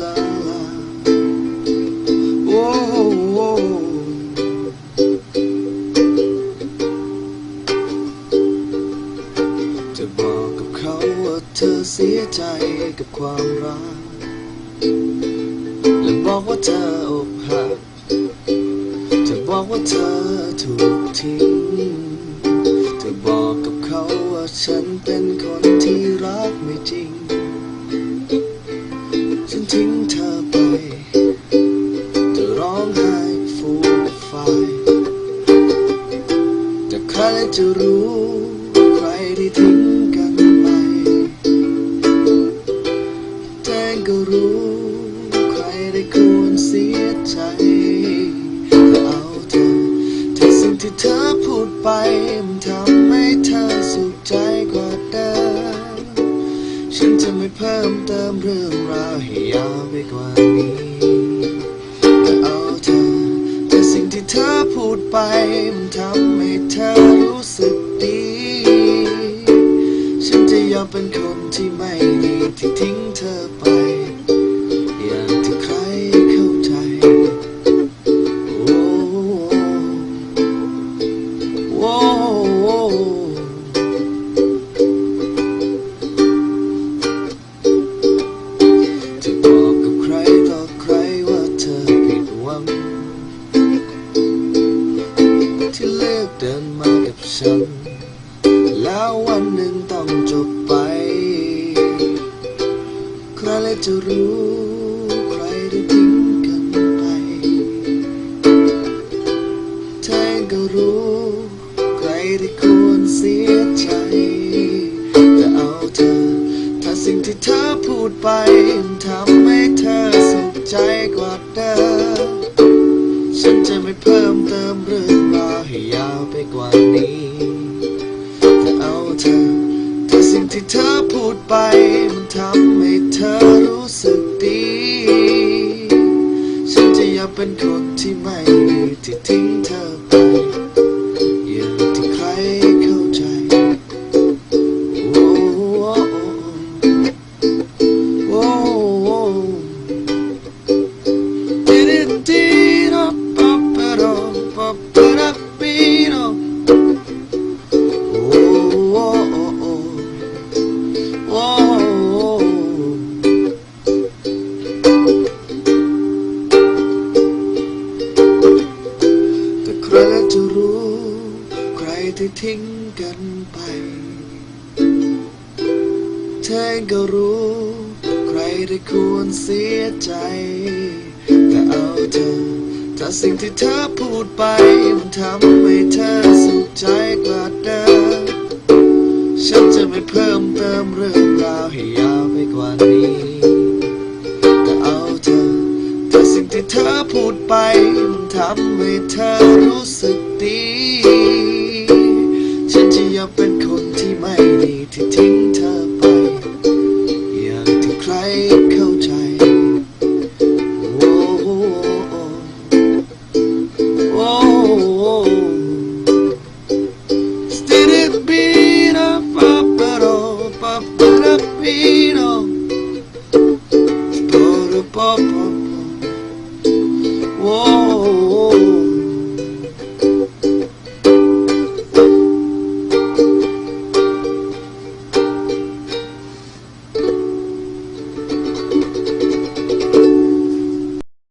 ลาลาโอ้โอ้จะบอกกับเขาว่าเธอเสียใจกับความรัก และบอกว่าเธออกหัก จะบอกว่าเธอถูกทิ้ง จะบอกกับเขาว่าฉันเป็นคนที่รักไม่จริง จะรู้ ใครที่ทิ้งกันไปแจ้งก็รู้ ใครได้ควรเสียใจแต่เอาเธอที่สิ่งที่เธอพูดไป มันทำให้เธอสุขใจกว่าเดิมฉันจะไม่เพิ่มเติมเรื่องราวให้ยาวไปกว่านี้แต่เอาเธอแต่สิ่งที่เธอพูดไป มันทำให้เธอ ดีฉันจะยอมเป็นคนที่ไม่ดีที่ทิ้งเธอไป อย่างที่ใครเข้าใจ โอ้โอ้โอ้จะบอกกับใครต่อใครว่าเธอผิดหวังที่เลือ กเดินมากับฉันแล้ววันหนึ่งต้องจบไป ใครเลยจะรู้ใครได้ทิ้งกันไปเธอก็รู้ ใครที่ควรเสียใจแต่เอาเธอ ถ้าสิ่งที่เธอพูดไปทำให้เธอสุขใจกว่าเดิมฉันจะไม่เพิ่มเติมเรื่องราว ให้ยาวไปกว่านี้แต่เอาเธอเธอสิ่งที่เธอพูดไป มันทำให้เธอรู้สึกดี ฉันจะอยากเป็นคนที่ไม่ที่ทิ้งเธอไป แต่ใครจะรู้ ใครที่ทิ้งกันไป เธอก็รู้ ใครได้ควรเสียใจ แต่เอาเธอถ้าสิ่งที่เธอพูดไป มันทำให้เธอสุขใจกว่าเดิมฉันจะไม่เพิ่มเติมเรื่องราวให้ยาวไปกว่านี้แต่เอาเธอถ้าสิ่งที่เธอพูดไป มันทำให้เธอรู้ สึกดี ฉันจะยอมเป็นคนที่ไม่ดีที่ทิ้งเธอไป อย่างที่ใครเข้าใจโอ้โอ้โอ้โอ้ Stidi bida pa pa do